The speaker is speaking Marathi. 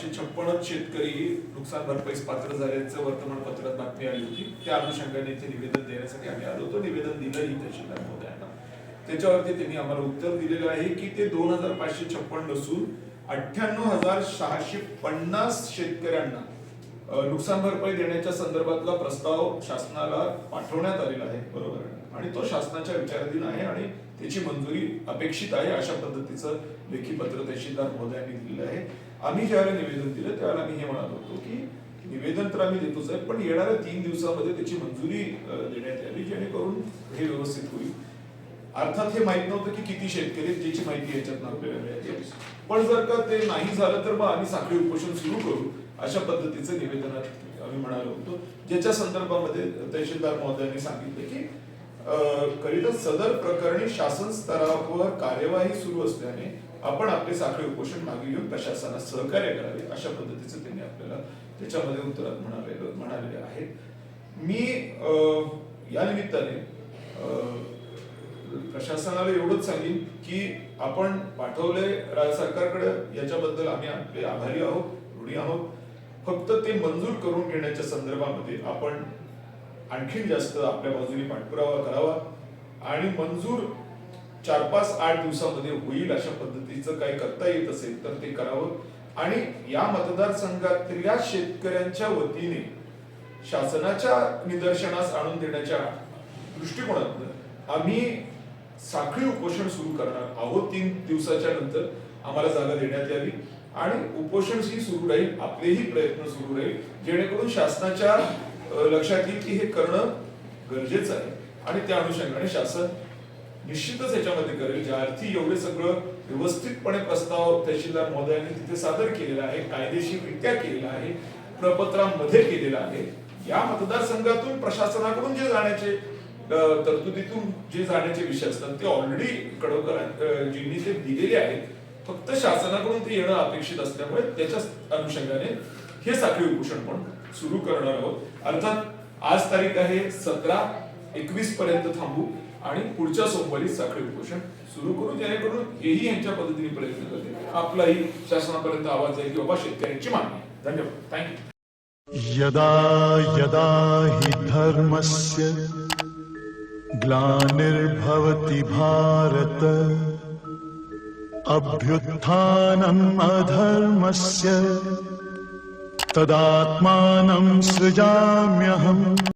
पाचशे छप्पनच शेतकरी नुकसान भरपाईस पात्र झाल्याचं वर्तमानपत्रात बातमी आली होती. त्या अनुषंगाने इथे निवेदन देण्यासाठी आम्ही आलो होतो. निवेदन दिलंही तहसीलदार महोदयांना त्याच्यावरती त्यांनी आम्हाला उत्तर दिलेलं आहे की ते दोन हजार पाचशे छप्पन नसून अठ्ठ्याण्णव हजार सहाशे पन्नास शेतकऱ्यांना नुकसान भरपाई देण्याच्या संदर्भातला प्रस्ताव शासनाला पाठवण्यात आलेला आहे बरोबर. आणि तो शासनाच्या विचाराधीन आहे आणि त्याची मंजुरी अपेक्षित आहे अशा पद्धतीचं लेखी पत्र तहसीलदार महोदयांनी दिलेलं आहे. आम्ही ज्यावेळेला निवेदन दिलं त्यावेळेला आम्ही हे म्हणत होतो की निवेदन तर आम्ही देतोच आहे पण येणाऱ्या तीन दिवसामध्ये त्याची मंजुरी देण्यात यावी जेणेकरून हे व्यवस्थित होईल. अर्थात हे माहीत नव्हतं की किती शेतकरी आहेत, ज्याची माहिती याच्यात आपल्याला मिळाली पण जर का ते नाही झालं तर मग आम्ही साखळी उपोषण सुरू करू. अशा पद्धतीचं निवेदनात आम्ही म्हणालो होतो. ज्याच्या संदर्भामध्ये तहसीलदार महोदयांनी सांगितले की अं, करिता सदर प्रकरणी शासन स्तरावर कार्यवाही सुरू असल्याने आपण आपले साखळी उपोषण मागे घेऊन प्रशासनास सहकार्य करावे अशा पद्धतीचं त्यांनी आपल्याला त्याच्यामध्ये उत्तरात म्हणाले म्हणालेले आहेत. मी अं, या निमित्ताने अं, प्रशासनाला एवढंच सांगेन की आपण पाठवले राज्य सरकारकडे याच्याबद्दल आम्ही आपले आभारी आहोत ऋणी आहोत. फक्त ते मंजूर करून घेण्याच्या संदर्भामध्ये आपण आणखीन जास्त आपल्या बाजूने पाठपुरावा करावा आणि मंजूर चार पाच आठ दिवसामध्ये होईल अशा पद्धतीचं काही करता येत असेल तर ते करावं. आणि या मतदारसंघातल्या शेतकऱ्यांच्या वतीने शासनाच्या निदर्शनास आणून देण्याच्या दृष्टिकोनातून आम्ही साखळी उपोषण सुरू करणार आहोत तीन दिवसाच्या नंतर. आम्हाला जागा देण्यात यावी. आणि उपोषण ही सुरू राहील आपलेही प्रयत्न सुरू राहील जेणेकरून शासनाच्या लक्षात येईल की हे करणं गरजेचं आहे. आणि त्या अनुषंगाने शासन निश्चितच याच्यामध्ये करेल. ज्या अर्थी एवढे सगळं व्यवस्थितपणे प्रस्ताव तहसीलदार महोदयांनी तिथे सादर केलेला आहे कायदेशीररित्या केलेला आहे प्रपत्रांमध्ये केलेला आहे या मतदारसंघातून प्रशासनाकडून जे जाण्याचे तरतुदीतून जे जाण्याचे विषय असतात ते ऑलरेडी कडवकरांजींनी ते दिलेले आहेत फक्त शासनाकडून ते येणं अपेक्षित असल्यामुळे त्याच्या अनुषंगाने हे साखळी उपोषण पण सुरू करणार आहोत. अर्थात आज तारीख आहे सतरा एकवीस पर्यंत थांबू आणि पुढच्या सोमवारी साखळी उपोषण सुरू करू जेणेकरून हेही यांच्या पद्धतीने प्रयत्न करते आपलाही शासनापर्यंत आवाज जाईल की बाबा शेतकऱ्यांची मागणी धन्यवाद. थँक्यू यदा यदा हि धर्मस्य ग्लानिर्भवति भारत। अभ्युत्थानम् अधर्मस्य तदात्मानं सृजाम्यहम्